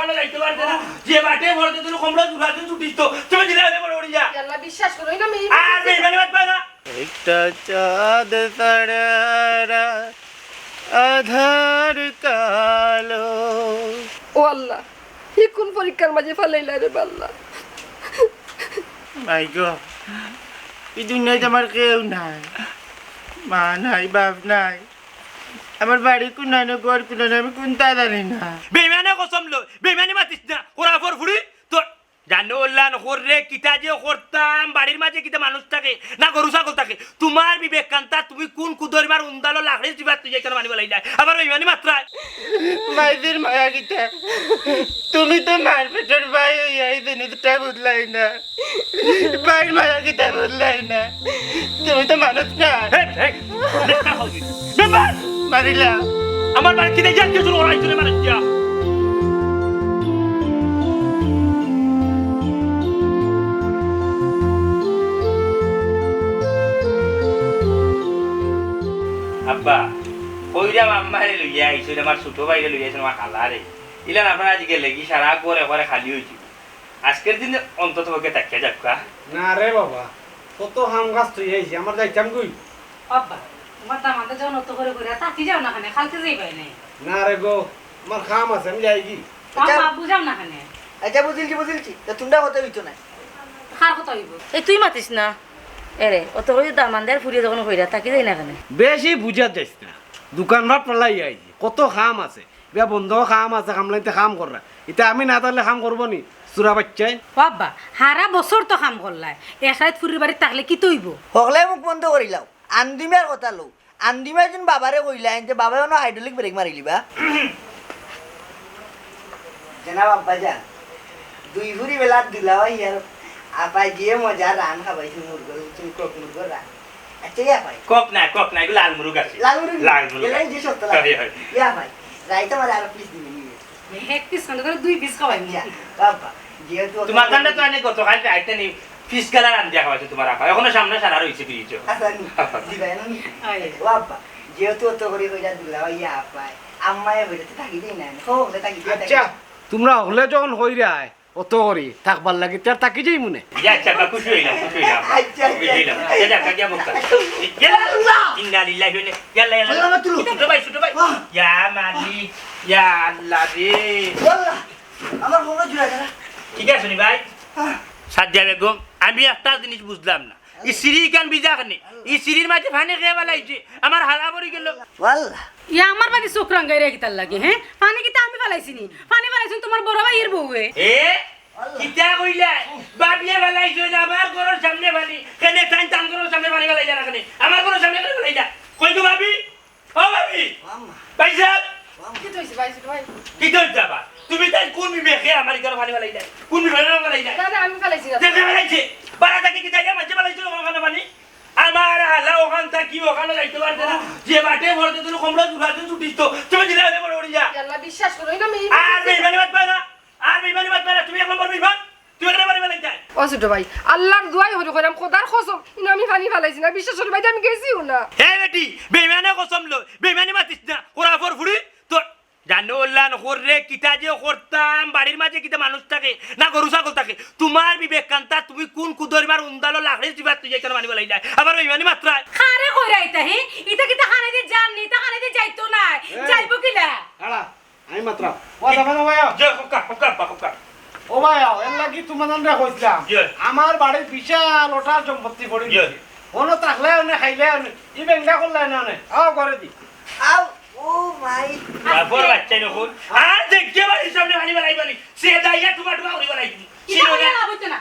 ওখানে যাইতে পারতে না যে বাটে ভরতে তুমি কমলা দুলা ছুটিস তো তুমি দিলে হলে বড় উড়ি আল্লাহ বিশ্বাস করো না আমি আর বেইমানি বাদ না। একটা চাঁদ তারা আধার কালো। ও আল্লাহ হি কোন পরীক্ষার মাঝে ফালাইলা রে আল্লাহ মাই গো এই দুনিয়াতে আমার কেউ নাই। মা নাই বাপ নাই। আমার বাড়ি কোনানো ঘর কোনানো আমি কোনটা জানি না। বেইমানে কসম লো বেইমানি মাতিস না ওরা ফর ফুড়ি তো জানো ওল্লান রে কিতা যে করতাম বাড়ির মাঝে কিতা মানুষ থাকে না গরু ছাগল থাকে। তোমার বিবেক কান্তা তুমি কোন কুদরিবার উন্দালো লাকড়ি দিবার তুই এখানে মানিব লাগি যায় আবার বেইমানি মাত্রায় মাইদের মায়া গীতা তুমি তো মার পেটের ভাই হইয়া এই জিনিসটা বুঝলাই না। ভাইয়ের মায়া গীতা বুঝলাই না? তুমি তো মানুষ না। হে মারিলা। আমার বাড়ি কিনে যাচ্ছে শুরু ওরাই চলে মানুষ যা আব্বা কইরাম আম্মারে লইয়া আইছো আমার ছোট ভাইরে লইয়া আইছো আমার খালারে। ইলান আপনার আজকে লেগি সারা করে করে খালি হয়েছি আজকের দিনে অন্তত পক্ষে তাকিয়া যাক্কা না রে বাবা কত হাম গাছ তুই আইছি আমার যাইতাম কই? আব্বা করে করে যাও না খানে খালতে নাই। না রে গো আমার খাম আছে আমি যাই কি আমার না খানে আচ্ছা বুঝিলছি বুঝিলছি। তা তোমরা হতে হইতো না? খার কথা হইব? এই তুই মাতিস না। এরে অত করে দামান দেয় ফুরিয়ে যখন কইরা তাকি যাই না খানে বেশি বুঝা যাইস না। দোকান ভাত পালাই আইছি কত খাম আছে। বিয়া বন্ধ খাম আছে খামলাইতে খাম কররা এটা আমি না তাহলে খাম করব নি চুরা বাচ্চাই। ও আব্বা হারা বছর তো কাম করলাই এসাইত ফুরির বাড়ি থাকলে কি তৈব? হকলে মুখ বন্ধ করিলাও। আন্দিমার কথা লো আন্দিমার যেন বাবারে কইলা এনতে বাবাই অন হাইড্রোলিক ব্রেক মারিলিবা জানা বাবা যা দুই ভুরি বেলা দিলাও ইয়ার আপা গিয়ে মজা রান খাবাইছি মুরগর তুমি কক মুরগর রান আচ্ছা ইয়া ভাই কক নাই কক নাই এগুলো লাল মুরুগ আছে। লাল মুরগি লাল মুরুগ এলাই যে সত্য লাগে ইয়া ভাই রাইতা মারে আর দিবি এক পিস করে দুই পিস খাওয়াই বাবা যেহেতু তোমার কাছে তো অনেক গতকাল আইতে নি ফিস কালার আন দেখা হয়েছে তোমার আপা এখনও সামনে সারা রয়েছে না আয়। বাবা যেহেতু অত করে হইয়া দিলাও ইয়া পায় আম্মায় হইতে থাকি দেই না। হোক থাকি আচ্ছা তোমরা হলে যখন হই রায় অত করি থাকবার লাগে তার থাকি যাই মনে ইয়া আচ্ছা বা খুশি হইলাম খুশি হইলাম আচ্ছা, আচ্ছা। খুশি হইলাম। এটা কাকিয়া মুক্তা ইন্না লিল্লাহি ওয়া ইন্না ইয়াল্লা আল্লাহ। ইয়াল্লা ছোট ভাই ছোট ভাই। ইয়া মালিক ইয়া আল্লাহ রে। আমার কোনো জুড়া গেলা ঠিক আছে নি ভাই? সাজ্জা বেগম আমি একটা জিনিস বুঝলাম না। এই সিঁড়ি কেন বিজা খানে এই সিঁড়ির মাঝে ফানে খেয়ে বেলাইছে আমার হারা পড়ে গেল। ইয়া আমার বাড়ি চোখ লাগে হ্যাঁ? পানি কিতা আমি ফেলাইছি নি? পানি ফেলাইছি তোমার বড় ভাইয়ের বউয়ে এ। কিতা কইলা? বাবিয়ে বেলাইছে না আমার ঘরের সামনে কেনে টাইম টান ঘরের সামনে বানি বেলাই না কেনে? আমার ঘরের সামনে কেন বেলাই না কই তো ভাবি? ও ভাবি? মাম্মা ভাই সাহেব কি ভাই কি তো যাবা তুমি তাই কোন বিবেকে আমার ঘরে বানি বেলাই না কোন না না না আমি ফালাইছি দেখে বেলাইছে বারা থেকে কি যাইয়া মাঝে বেলাইছে ওখানে বানি। আমার হালা ওখান থাকি ওখানে যাইতে পারতে না। যে বাটে ভরতে তুমি কমলা দুলা দিন ছুটিস তো। তুমি দিলে হলে বড় উড়ি যা আল্লাহ বিশ্বাস করো না আমি আর বেইমানি বাদ পায় না। আর বেইমানি বাদ পায় না। তুমি বেইমান তুই এখানে বাড়ি ও ছোট ভাই আল্লাহর দোয়াই হরি কইরাম খোদার কসম। ইনা আমি পানি ফালাইছি না। বিশ্বাস করো ভাই আমি গেছিও না। হে বেটি বেইমানে কসম লো বেইমানি মাতিস না। ওরা ফর ফুড়ি জানো ওল্লান কিতা যে করতাম বাড়ির মাঝে কিতা মানুষ থাকে না গরু ছাগল থাকে তোমার বিবেক কান্তা তুমি কোন কুদরিবার উন্দালো লাকড়ি দিবার তুই এখানে মানি বেলাই যায় আবার বেইমানি মাত্রায় খারে কইরা ইতা হে? ইতা কিতা খানে দিয়ে জাননি তা খানে দিয়ে যাইতো না যাইবো কিলা? হাড়া আমি মাত্র। ও যাবা না ভাই যে হকা হকা হকা ও ভাই এর লাগি তোমার আমরা কইছিলাম আমার বাড়ির বিশাল ওটার সম্পত্তি পড়ে কোনো থাকলে অনে খাইলে অনে ই বেঙ্গা করলে না অনে আও করে দি। আও তারপর বাচ্চা নখন আর দেখছে বাড়ির সামনে মানি বেলাই বানি। সে দাইয়া টুকা টুকা করে বেলাই দিবি না?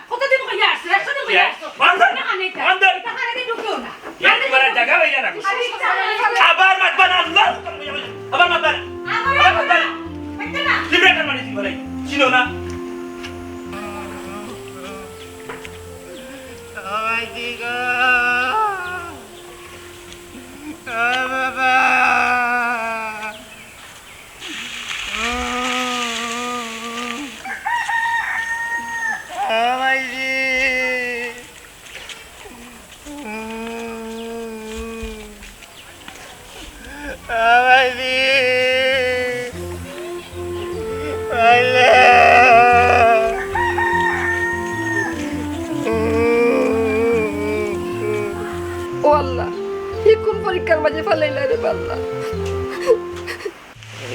দুনিয়ার মাঝে ফালাইলা রে পাল্লা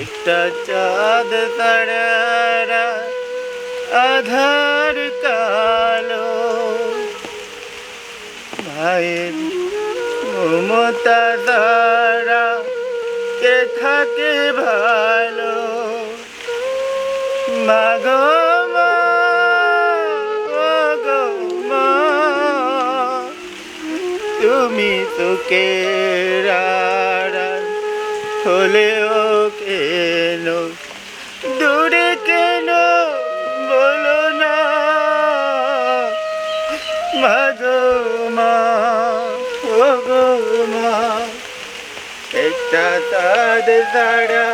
একটা চাঁদ তারা আধার কালো। ভাইয়ের মমতা দ্বারা কে থাকে ভালো? মাগো তুমি তোকে হলেও কেন? দূরে কেন? বলো না। মাগো মা গো মা, একটা তাদ দাঁড়া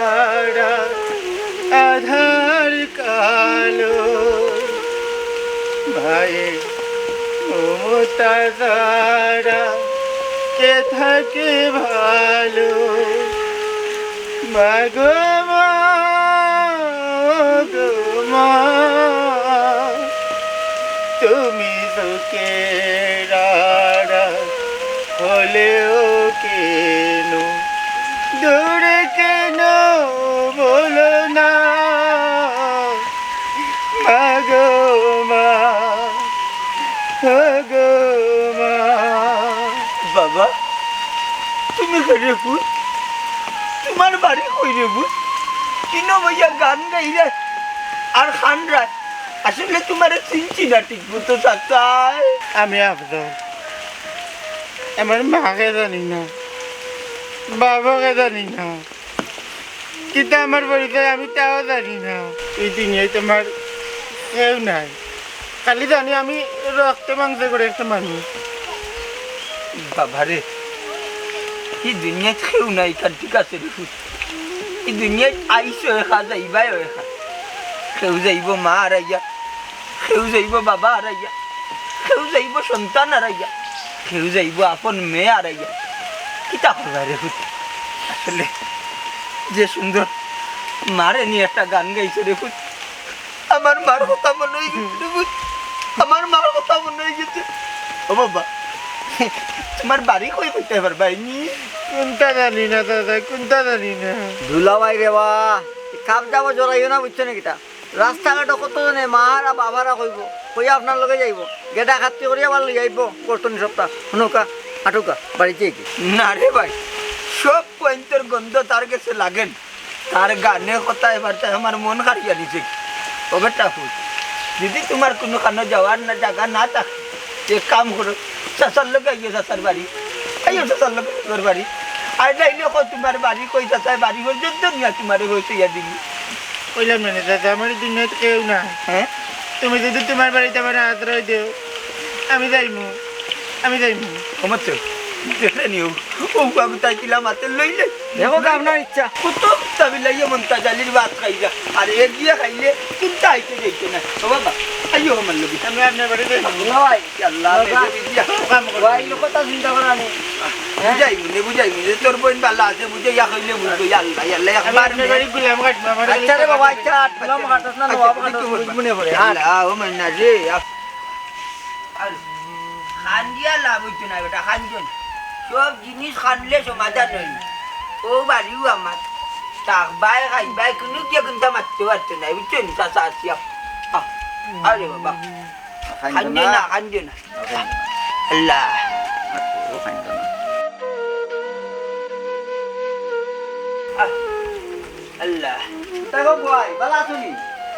আধার কালো। ভাই মমতা দ্বারা কে থাকে ভালো। মাগো মা তুমি তোকে রাড়া হলেও কেন করে ফুল তোমার বাড়ি কই রে বুঝ কিন ভাইয়া গান গাইরা আর খান রায়। আসলে তোমার চিনছি না ঠিক মতো চাচাই। আমি আফদল আমার মাকে জানি না। বাবাকে জানি না। কিন্তু আমার বাড়িতে আমি তাও জানি না। এই দুনিয়ায় তোমার কেউ নাই। খালি জানি আমি রক্ত মাংস করে একটা মানুষ। বাবারে এই দুনিয়াত কেউ নাই কার ঠিক আছে দেখুন এই দুনিয়াত আইস এখা যাইবাই এখা কেউ যাইব মা হারাইয়া কেউ যাইব বাবা হারাইয়া কেউ যাইব সন্তান হারাইয়া কেউ যাইব আপন মেয়ে হারাইয়া কিতা করবা রে আসলে যে সুন্দর মারে নিয়ে একটা গান গাইছে হুত আমার মার কথা মনে হয়ে গেছে আমার মার কথা মনে হয়ে গেছে ও বাবা তোমার বাড়ি কই কইতে পারবা নি? কোনটা জানি না দাদা কোনটা জানি না। দুলাভাই রে বা কাপ যাব জড়াইও না বুঝছ নাকি তা? রাস্তাঘাটে কত জনে মারা বাবারা কইব কই আপনার লগে যাইব। গেটা খাতি করি আবার লই যাইব কর্তনি সপ্তাহ শুনুকা আটুকা বাড়িতে কি? না রে ভাই সব পয়েন্টের গন্ধ তার কাছে লাগেন তার গানে কথা এবার তাই আমার মন কাড়িয়া নিছে ও বেটা যদি তোমার কোনো কানো যাওয়ার না জায়গা না থাকে এক কাম করো চাচার লোক আইও চাচার বাড়ি আইও চাচার লোক তোর বাড়ি আর যাইলে কো তোমার বাড়ি কই চাচার বাড়ি পর্যন্ত নিয়া তোমার হয়েছে ইয়া দিবি। কইলাম মানে দাদা আমার দুনিয়াতে কেউ না হ্যাঁ তুমি যদি তোমার বাড়িতে আমার আশ্রয় দেও আমি যাইমু। আমি যাইমু। আমার নিও ও বাবু তাই কিলাম হাতে লইলে। দেখো আপনার ইচ্ছা। কত তাবিলাইয়া মন্তা জালির ভাত খাইলা আর এক দিয়ে খাইলে চিন্তা আইতে যাইতে না ও বাবা আইও আমার লবি আমি আপনার বাড়িতে যাইমু আল্লাহ ভাই কথা চিন্তা করা নেই বুঝাই মুনে বুঝাই মুনে তোর বোন বালা আছে বুঝে ইয়া খাইলে বুঝব আল্লাহ আল্লাহ আমি বাড়ি গুলাম কাটবো আচ্ছা রে বাবা আচ্ছা তুলাম কাটাস না নবাব কাটাস পড়ে আল্লাহ ও মন্না রে খান দিয়া লাভ হইতো না বেটা খান জন সব জিনিস খানলে সমাধান হইল ও বাড়িও আমার তাক বাই খাই বাই কোনো কে কিন্তু মারতে পারতো না বুঝছ নি চাচা আসিয়া আরে বাবা খান দে না খান দে না আল্লাহ আহ, আল্লাহ দেখো ভাই ভালো আছো নি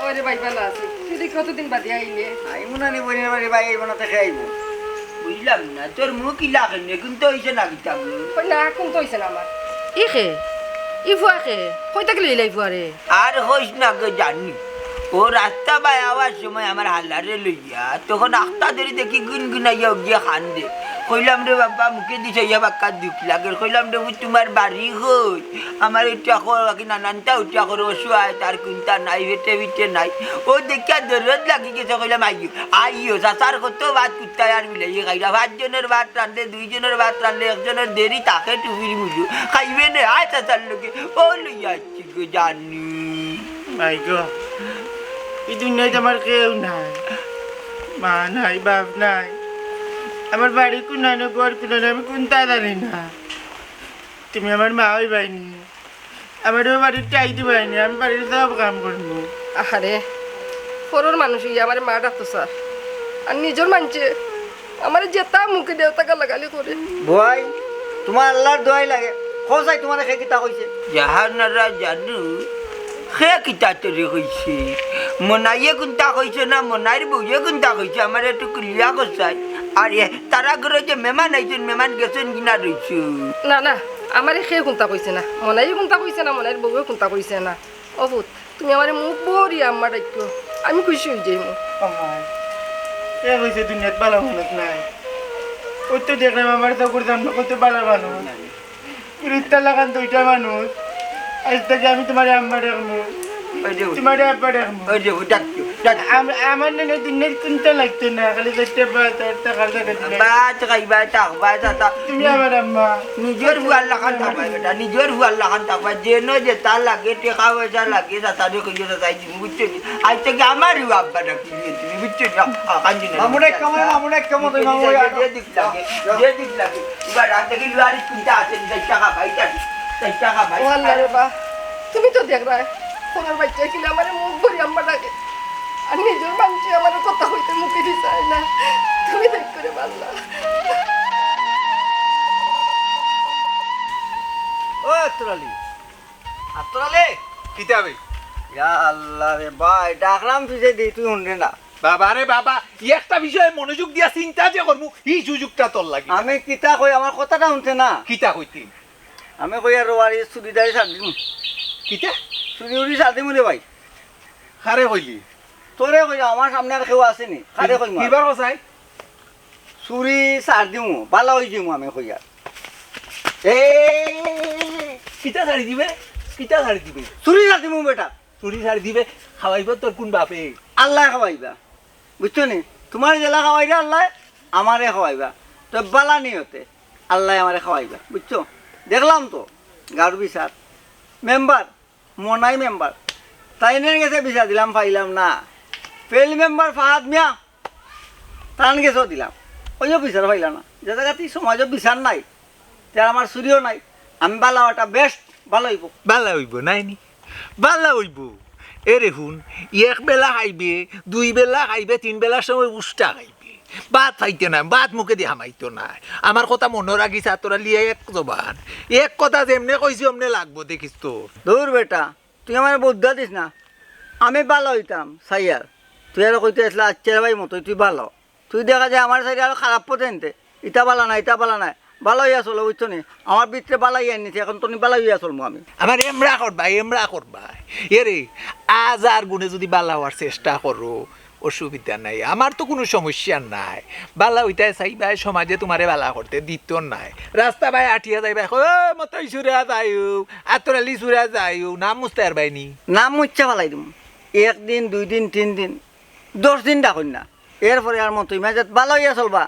ওরে ভাই ভালো আছি তুই কতদিন বাদে আইলে আইমু না নি বইনের বাড়ি ভাই আইব না দেখে আইব বুঝলাম না তোর মুখ কি লাগে না কিন্তু হয়েছে না কিতাব না এখন তো হইছে না আমার ইখে খে ই ফুয়া খে কই থাকলে লইলাই ফুয়ারে আর হইস না গো জানি ও রাস্তা বাই আওয়ার সময় আমার হাল্লারে লইয়া তখন আখতা ধরে দেখি গুন গিয়ে গিয়া খান দে কইলাম রে বাবা, মুখে দিছে, ইয়া বাক্কা দুঃখ লাগে। কইলাম রে বুঝ তোমার বাড়ি হই আমার এটা করো কি নানানটা উঠা করো শুয়ায় তার কোনটা নাই, হেঁটে বিটে নাই। ও দেখিয়া দরদ লাগি গেছে, কইলাম আইও আইও চাচার কত ভাত কুত্তায় আর মিলাই খাইলা পাঁচজনের ভাত রান্ধে দুইজনের ভাত রান্ধে একজনের দেরি, তাকে টুপির মুজু। খাইবে না, আয় চাচার লোকে ও লইয়া জানি। মাই গো, এই দুনিয়াতে আমার কেউ নাই। মা নাই, বাপ নাই। আমার বাড়ি কোনানো ঘর কোনানো আমি কোনটা জানি না। তুমি আমার মা হই পাইনি আমার বাড়িতে আইতে পারিনি আমি বাড়িতে সব কাম করব। আহারে পরের মানুষ ইয়ে আমার মা ডাকতো স্যার। আর নিজের মানছে আমার যেতা মুখে দেওতাকে লাগালি করে। ভুয়াই তোমার আল্লাহর দোয়াই লাগে। সঁচাই তোমার সেই কিতা কইছে। জাহানারা জাদু সে কিতা তরি কইছে? মনাইয়ে কোনটা কইছে না মনাইর বউয়ে কোনটা কইছে? আমার একটু ক্লিয়া কইছাই আর এ তারা ঘরে যে মেমান আইছেন মেমান গেছেন কিনা রইছে না না আমার সে কোনটা কইছে না? মনাই কোনটা কইছে না মনাইর বউয়ে কোনটা কইছে না? অবুত তুমি আমার মুখ বড়ি আমার ডাক্য আমি খুশি হয়ে যাই মুখ কে দুনিয়াত মানুষ নাই। ওই তো দেখলাম আমার তো করতাম না কত ভালো মানুষ। বিরুদ্ধ লাগান দুইটা মানুষ। আজ থেকে আমি তোমার আম্মা দেখব আমার না দুনিয়ার কোনটা লাগতো না খালি চারটে চারটা খালি দিলে বাত খাইবা থাকবা তা তুমি আমার আম্মা। নিজের হুয়ার লাখান থাকবা বেটা নিজের হুয়ার লাখান থাকবা যে তার লাগে টেকা পয়সা লাগে তাদের কইছে তাই দিন বুঝছ আজ থেকে আমার হুয়া আব্বা ডাকি তুমি বুঝছ নি? যে দিক লাগে যে দিক লাগে। এবার রাত থেকে লুয়ারি চিন্তা আছে চার টাকা ভাই চার টাকা ভাই। আল্লাহ রে বা তুমি তো দেখ রায় তোমার বাচ্চা কিনা আমার মুখ ভরি আম্মা ডাকে আর নিজের মানছে আমার কথা হইতে মুখে দিছায় না। তুমি দেখ করে পারলা ও আত্রালি। আত্রালি কিতাবে ইয়া আল্লাহ রে ভাই ডাকলাম পিছে দি তুই শুনলি না। বাবা রে বাবা ই একটা বিষয়ে মনোযোগ দিয়া চিন্তা যে করমু এই সুযোগটা তোর লাগে। আমি কিতা কই আমার কথাটা শুনছে না। কিতা কইতি? আমি কই আর বাড়ি চুরিদারি সার দিম। কিতা? চুরি উড়ি সার দিম রে ভাই। খারে কইলি? তোরে কই আমার সামনে আর কেউ আসেনি খারে কই কিবার কসাই চুরি সার দিমু বালা হই দিমু আমি কই আর এই কিতা ছাড়ি দিবে? কিতা ছাড়ি দিবে? চুরি সার দিমু বেটা। চুরি ছাড়ি দিবে? খাওয়াইব তোর কোন বাপে? আল্লাহ খাওয়াইবা বুঝছ নি? তোমার জেলা খাওয়াইবা আল্লাহ আমারে খাওয়াইবা তো বালা নিয়তে আল্লাহ আমারে খাওয়াইবা বুঝছ দেখলাম তো গাড় বিচার মেম্বার মনাই মেম্বার তাই নিয়ে গেছে বিচার দিলাম পাইলাম না। ফেল মেম্বার ফাহাদ মিয়া, তান গেছেও দিলাম। ওইও বিচার পাইলাম না। যে জায়গাতে সমাজও বিচার নাই তার আমার চুরিও নাই। আমি বালা ওটা বেস্ট ভালো হইব। বালা হইব নাইনি বালা হইব। এরে শুন, এক বেলা খাইবে, দুই বেলা খাইবে, তিন বেলার সময় উষ্টা খাইবে। ভাত খাইতে নাই ভাত মুখে দিয়ে হামাইতো নাই। আমার কথা মনে রাখিস তোরা লিয়ে এক জবান। এক কথা যেমনে কইছি অমনে লাগবো দেখিস তোর দূর বেটা তুই আমার বুদ্ধা দিস না? আমি ভালো হইতাম সাইয়ার তুই আর কইতে আসলে আচ্ছা ভাই মতো তুই ভালো তুই দেখা যায় আমার সাইডে আরও খারাপ পথে নিতে ইটা বালা না ইটা বালা নাই ভালো হইয়া চলো বুঝছ নি? আমার ভিতরে বালা ইয়া নিতে এখন তুমি বালা হইয়া চলবো আমি। আমার এমরা করবা এমরা করবা এরে আজ আর গুণে যদি বালা হওয়ার চেষ্টা করো অসুবিধা নাই। আমার তো কোনো সমস্যা নাই। বালা ওইটাই চাইবা সমাজে তোমারে বালা করতে দিত নাই। রাস্তা ভাই আঠিয়া ও মতই সুরা যাইও আতরালি সুরা যাইও নাম মুস্তার বাইনি নাম মুচ্ছা ফালাই দিম। একদিন দুই দিন তিন দিন দশ দিন ডাকুন না। এরপরে আর মতো ইমাজত ভালো হইয়া চলবা।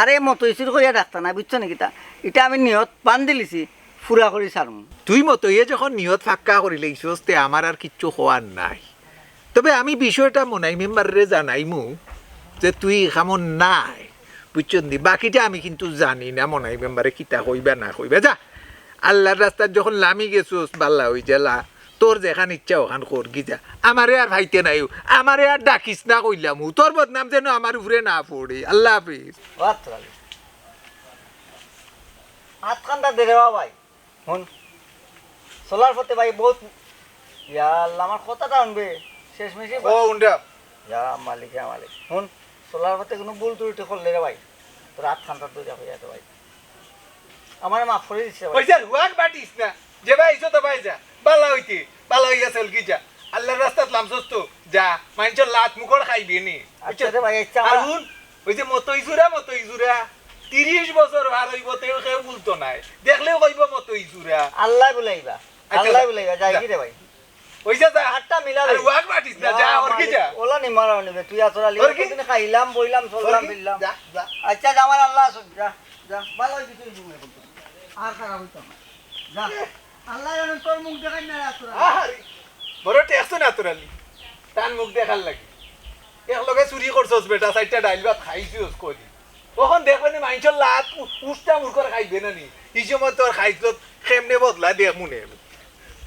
আরে মতো ইসির কইয়া ডাক্তার না বুঝছ নাকি তা? এটা আমি নিয়ত পান দিলিছি ফুরা করে সারমু তুই মতো এ যখন নিয়ত ফাক্কা করিলে ইসতে আমার আর কিচ্ছু হওয়ার নাই। তবে আমি বিষয়টা মনাই মেম্বারে জানাইমু যে তুই এমন নাই বুঝছেন দি? বাকিটা আমি কিন্তু জানি না মনাই মেম্বারে কিতা কইবা না কইবা। যা আল্লাহর রাস্তার যখন লামি গেছোস বাল্লা হই জেলা তোর যেখান ইচ্ছা ওখান করগি যা। আমারে আর ভাইতে নাই আমারে আর ডাকিস না কইলাম। তোর বদনাম যেন আমার উপরে না পড়ে। আল্লাহ হাফিজ। হাত খান্ডা ভাই। চলার পথে ভাই বহুত ইয়া আল্লাহ, আমার কথাটা আনবে। শেষ মেশে ও উন্ডা ইয়া মালিক ইয়া মালিক। হন। চলার পথে কোনো ভুল ত্রুটি করলে রে ভাই। তোর হাত খান্ডা দইরা হয়ে যাবে ভাই। আমার মাফ করে দিচ্ছে ভাই। পয়সা হুয়াক বাটিস না? যে ভাই ইসো তো ভাই যা। বালা হইতে বালা হইয়া চল কি যা। আল্লাহর রাস্তাত লামছস তো। যা মাইনচর লাত মুখর খাইবি নি। আচ্ছা রে ভাই আচ্ছা আর শুন ওই যে মতো ইসুরা মতো ইসুরা তিরিশ বছর ভার হইব তেও কেউ বলতো নাই। দেখলেও কইব মতো ইসুরা আল্লাহ বুলাইবা। আচ্ছা, আল্লাহ যা। বুলাইবা যাই কি রে ভাই। ওই যা আটটা মিলা আর হুয়াক বাটিস না যা ওর কি যা ওলা নিমারা নিবে তুই আতরা ওর কি? লিয়ে খাইলাম বইলাম চললাম বিললাম। যা যা। আচ্ছা যা আমার আল্লাহ আসুন যা যা। ভালো হইছে তুই জুমে আর খারাপ হইতাম না। যা। আল্লাহ জানে তোর মুখ দেখাই না আতরা আহারে, বড় টেকছো না তোরালি তান মুখ দেখার লাগি। এক লগে চুরি করছস বেটা ডাইল ভাত খাইছিস কদি কখন দেখবে নি মাইনচর লাত উষ্টা মুখর খাইবে না নি। এই সময় তোর খাইত কেমনে বদলা দেখ মনে?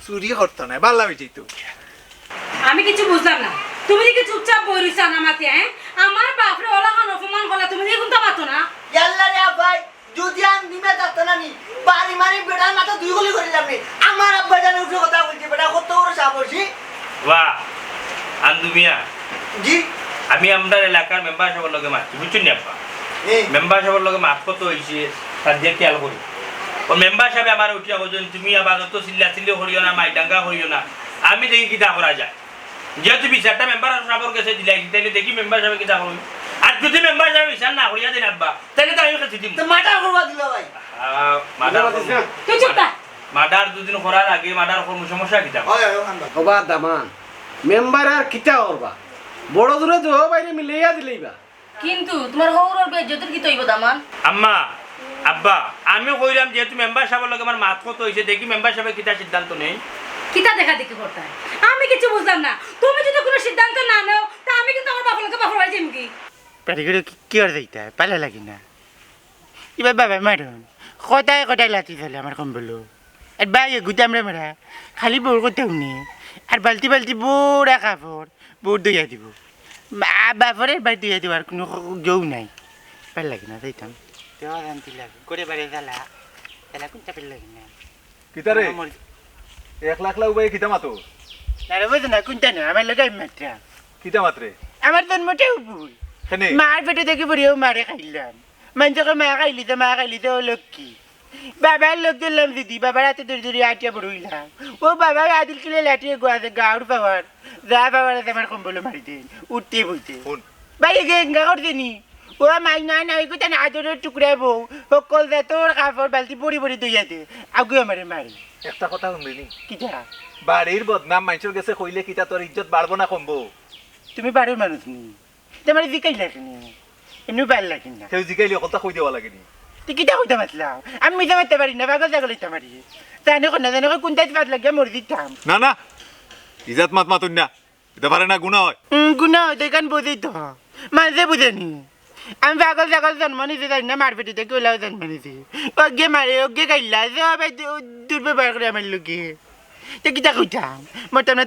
চুরি করতো না তো আমি কিছু বুঝলাম না। তুমি দেখি চুপচাপ বই রইছা না মাতে হ্যাঁ? আমার বাপরে ওলা অপমান করলা তুমি কোনটা পাতো না। ইয়াল্লা রে ভাই যদি আমি নিমে যাতো না নি বাড়ি মারি বেড়ার মাথা দুই গলি করে যাবনি আমার আব্বা জানে উঠে কথা বলছি বেটা কত বড় সাহসী। বা আন্দু মিয়া। জি। আমি আমরা এলাকার মেম্বার সাহেবের লগে মারছি বুঝছেন নি এই মেম্বার সাহেবের লগে মাত কত হয়েছে তার দিয়ে খেয়াল করি। ও মেম্বার সাহেব আমার উঠিয়া বলছেন তুমি আবার তো চিল্লা চিল্লি করিও না মাইডাঙ্গা করিও না। আমি দেখি কিতা করা যায়। যেহেতু বিচারটা মেম্বার সাহেবের কাছে দিলাই তাইলে দেখি মেম্বার সাহেব কিতা করবি আর যদি মেম্বার সাহেব বিচার না করিয়া দেন আব্বা তাহলে তো আমি কাছে তো মাটা করবা দিল ভাই। মার্ডার দুদিন করার আগে মার্ডার করব সমস্যা কিতা। হবা দামান মেম্বার আর কিতা করবা বড় দূরে তো বাইরে মিলাইয়া দিলেইবা কিন্তু তোমার হৌরর বেজ্জতের কি তৈব দামান আম্মা আব্বা আমি কইলাম যেহেতু মেম্বার সাহেবের লগে আমার মাত কত হয়েছে দেখি মেম্বার সাহেবের কিতা সিদ্ধান্ত নেই। কিতা দেখা দেখি করতে আমি কিছু বুঝলাম না। তুমি যদি কোনো সিদ্ধান্ত না নাও তা আমি কিন্তু আমার বাপলকে বাপর বাড়ি যাইম কি? পেটি করে কি আর যাইতা পালা লাগি না। এবার বাবা মারুন কটায় কটায় লাতি চলে আমার কম বলো আর বাইরে গুতাম রে মারা খালি বউর কথা শুনি। আর বালতি বালতি বুড়া কাপড় বউর দইয়া দিব। মা- বাপরের বাড়ি দইয়া দিব আর কোনো জৌ নাই। পাল লাগি না যাইতাম। দেওয়া লাগে করে বাড়ি লাগি না এক লাখ লাখ উপায় কিতা মাতো না রে বুঝো না কোনটা না আমার লোক মাত্রা কিতা মাত্রে আমার জন্মটাও ভুল হেনে মার পেটে মারে খাইলাম মানুষকে মা খাইলি তো মা খাইলি তো লক্ষ্মী বাবার লোক দিলাম দিদি বাবার হাতে ধরে ধরে আটিয়া পড়ইলাম ও বাবা আদিল কিলে লাটিয়ে গোয়াতে গাউর পাওয়ার যা পাওয়ার আমার কম্বল মারি দিন উঠতে বইতে ভাই গেঙ্গা করতে নি ও মাই না না ওই কোথায় আদরের টুকরা বউ। সকল দে তোর কাপড় বালতি পরি পরি দইয়া দে আগুয়ে আমারে মারি। একটা কথা শুনলি কিটা বাড়ির বদনাম মানুষের কাছে কইলে কিতা তোর ইজ্জত বাড়বো না কমবো? তুমি বাড়ির মানুষ নি। তোমার জিকাই লাগে নি। এমনি ভালো লাগে না। কেউ জিকাইলে কথা কই দেওয়া লাগে নি? তুই কিটা কইতে পারলাম আমি মিশা মারতে পারি না পাগল ছাগল হইতে পারি। জানে কোন না জানে কোনটাই পাত লাগিয়া মরে দিতাম না না ইজাত মাত মাতুন না। এটা পারে না গুণা হয়। গুণা হইতে কান বুঝি তো। মাঝে বুঝেনি আমি পাগল ছাগল জন্ম নিতে জানি না মার পেটিতে কেউ জন্ম নিতে অজ্ঞে মারে, অজ্ঞে খাইলা সবাই দুর্ব্যবহার করে আমার লোকে তো কিটা কইতাম? মরতাম না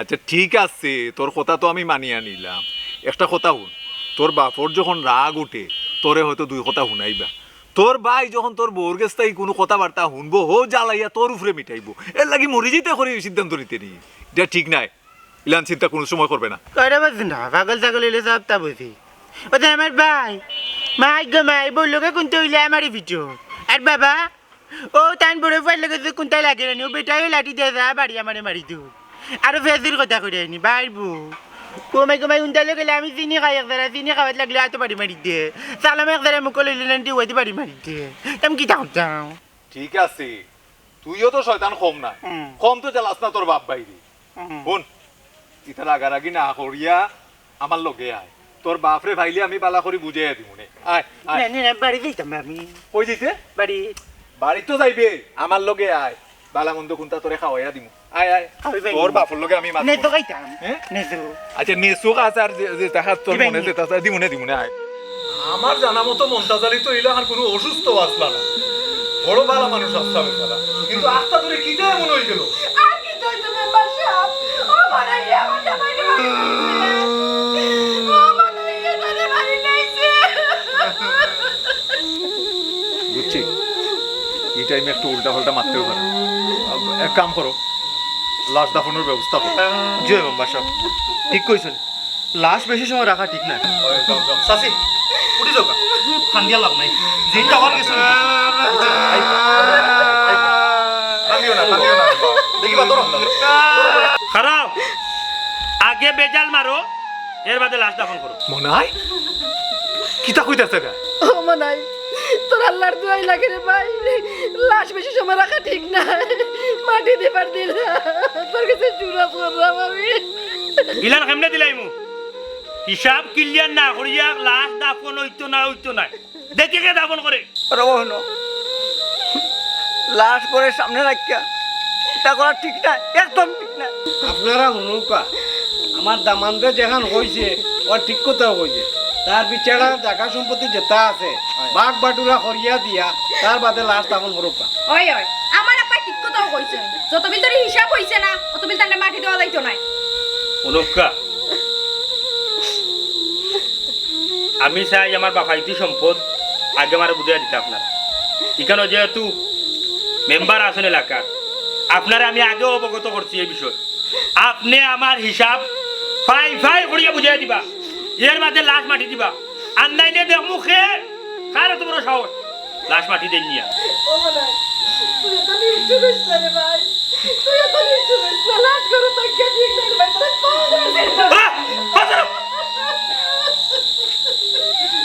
আচ্ছা ঠিক আছে, তোর কথা তো আমি মানিয়ে নিলাম। একটা কথা শুন, তোর বাপর যখন রাগ উঠে, তোরে হয়তো দুই কথা শুনাইবা। তোর ভাই যখন তোর বউর গেছ তাই কোনো কথাবার্তা শুনব, হো জ্বালাইয়া তোর উপরে মিটাইবো। এর লাগি মরি যেতে করে সিদ্ধান্ত নিতে নি এটা ঠিক নাই। ইলান চিন্তা কোনো সময় করবে না। করে বুঝ না? পাগল ছাগল এলে সব তা বুঝি ওটা আমার ভাই। মাই গো মাই বলল কে কোনটা হইলে আমারই ভিডিও। আর বাবা ও তান বড় ফাইল লাগে যে কোনটা লাগে না ও বেটাই লাঠি দিয়ে যা বাড়ি আমারে মারি দিও। আর ফেসির কথা করে আনি বাইরবো ও মাই গো মাই উনটা গেলে আমি চিনি খাই একদারা চিনি খাওয়াত লাগলে এত বাড়ি মারি দিয়ে সালাম একদারা মুখ লইলে নান্টি ওইতে বাড়ি মারি দিয়ে আমি কি থাকতাম যাও ঠিক আছে। তুইও তো শয়তান কম না। হুম। কম তো জ্বালাস না তোর বাপ বাইরে শুন ইতার আগারাগি না করিয়া আমার লগে আয়। তোর বাপরে ভাইলে আমি বালা করে বুঝাইয়া দিব নে? আয় আয়। বাড়ি যাইতাম আমি। কই দিতে বাড়ি বাড়ি তো যাইবে আমার লগে আয়। বালা মন্দ কোনটা তোরে খাওয়াইয়া দিমু। আয় আয়। তোর বাপর লগে আমি মাত নেতো খাইতাম? নেতো আচ্ছা নেসুক আছে যে- যে তাহার তোর দিবেন নি? যেটা আছে, দিমুনে দিমুনে আয়। আমার জানা মতো মন্তাজারি তো ইলা আর কোনো অসুস্থ আসলা না। বড় ভালো মানুষ আসতে বেচারা কিন্তু আস্তা ধরে কি দেয় মনে গেল আর কি হইতো মেম্বার সাহেব ও বানাইয়া আমার জামাইরে মারি ও বানাইয়া তারে মারি নাইছে বুঝছি। এই টাইমে একটু উল্টা পাল্টা মারতেও পারে এক কাম করো লাশ দাফনের ব্যবস্থা করো। জয় মেম্বার সাহেব। ঠিক কইছেন। লাশ বেশি সময় রাখা ঠিক না। চাচি উঠি যাও ফান দিয়া লাভ নাই। আমার গেছে কান্দিও না কান্দিও না। খারাপ আগে বেজাল মারো এর বাদে লাশ দাফন করো। মনে হয় কিতা কইতাছে গা ও মনাই তোর আল্লাহর দোয়াই লাগে রে ভাই। লাশ বেশি সময় রাখা ঠিক না। মাটি দেবার দিল। তোর কাছে চুরা করলাম আমি। ইলান কেমনে দিলাই মু হিসাব ক্লিয়ার না করিয়া লাশ দাফন হইতো না হইতো না। দেখে কে দাফন করে। রবহন লাশ করে সামনে রাখিয়া এটা করা ঠিক না একদম ঠিক না। আপনারা শুনুকা আমার দামানরে যেখান হয়েছে ও ঠিক কথা হয়েছে তার পিছাড়া জায়গা সম্পত্তি যেটা আছে বাঘ বাটুরা করিয়া দিয়া তার বাদে লাশ স্থাপন করুক ওই ওই আমার আপা ঠিক কথাও কইছে যত বিল তোর হিসাব হইছে না অত বিল তার মাটি দেওয়া যাইতো না অনুকা আমি চাই আমার বাফাইতি সম্পদ আগে আমার বুঝাই দিতে আপনার। এখানে যেহেতু মেম্বার আছেন এলাকার আপনারা আমি আগেও অবগত করছি এই বিষয়। আপনি আমার হিসাব ফাই ফাই করিয়া বুঝাই দিবা। এর মাঝে লাশ মাটি দিবা। আর নাইলে দেখ মুখে কার বড় সাহস? লাশ মাটি দেন নিয়া।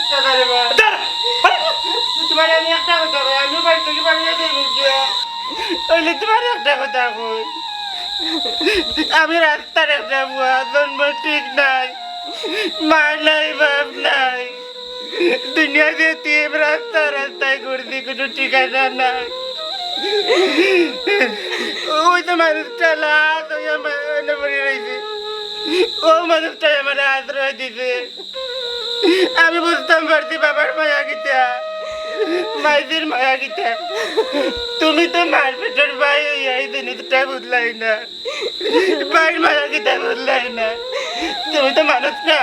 না না। নাই! আরে! তোমার আমি একটা কথা আমি বাড়ি থেকে বাড়িয়ে দেবো তোমার একটা কথা কই। আমি রাস্তার বুয়া জন্ম ঠিক নাই, মা নাই, বাপ নাই। দুনিয়া যেতে রাস্তা, রাস্তায় ঘুরছি কোনো ঠিকানা নাই। ওই তো মানুষটা লাশ, ওই পড়ে রয়েছে। ও মানুষটা আমার আশ্রয় দিছে। আমি বুঝতাম পারছি বাবার মায়া গীতা। মাইদের মায়া গীতা তুমি তো মার পেটের ভাই এই জিনিসটা বুঝলাই না। ভাইয়ের মায়া গীতা বুঝলাই না। তুমি তো মানুষ না!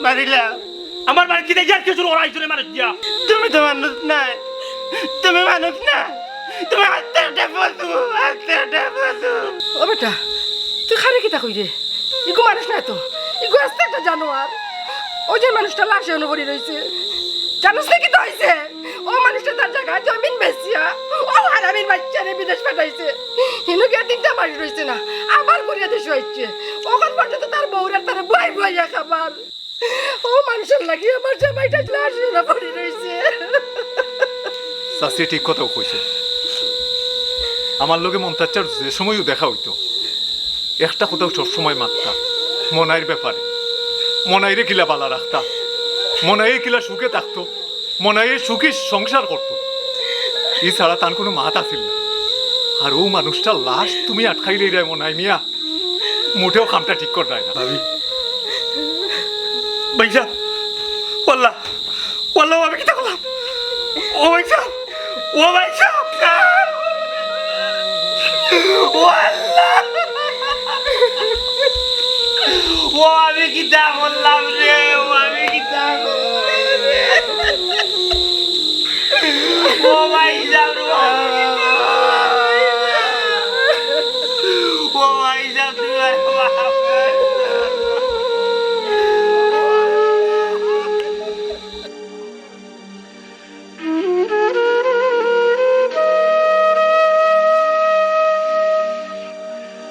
মারিলাম। আমার বাড়িতে দেখি আর কিছু ওরাই জন্য মানুষ দিয়া? তুমি তো মানুষ না। তুমি মানুষ না। তুমি আস্তে আস্তে বসু আস্তে আস্তে বসু। ও বেটা তুই খারে কিতা কই রে ইগো মানুষ না তো। ইগো আস্তে একটা জানোয়ার। যে মানুষটা লাশে অনুভরি রয়েছে, জানোস না কি তো হয়েছে? ও মানুষটা তার জায়গায় জমিন বেচিয়া, ও হারামির বাচ্চারে বিদেশ পাঠাইছে। হিনু তিনটা মাস রয়েছে না? আবার করিয়া দেশ হয়েছে ওখান পর্যন্ত তার বউরা তার বই বইয়া খাবার। ও মানুষের লাগি আমার জামাইটা লাশে অনুভরি রয়েছে। চাষি ঠিক কথাও কইছে। আমার লগে মন্তাচার যে সময়ও দেখা হইতো, একটা কোথাও সবসময় মাত্রা মনাইর ব্যাপারে। মনাইরে কিলা বালা রাখতা। মনাইয়ে কিলা সুখে থাকতো। মনাইয়ে সুখী সংসার করতো। ই ছাড়া তার কোনো মাত আসিল না। আর ও মানুষটা লাশ তুমি আটকাইলে রে মনাই মিয়া। মুঠেও খামটা ঠিক কর না। ভাবি। ভাইসা ওয়াল্লাহ ওয়াল্লাহ আমি কিতা করলাম ও ভাইসা ও ভাইসা ও আমি কিতা বললাম রে? ও আমি কি তা ও ভাইসা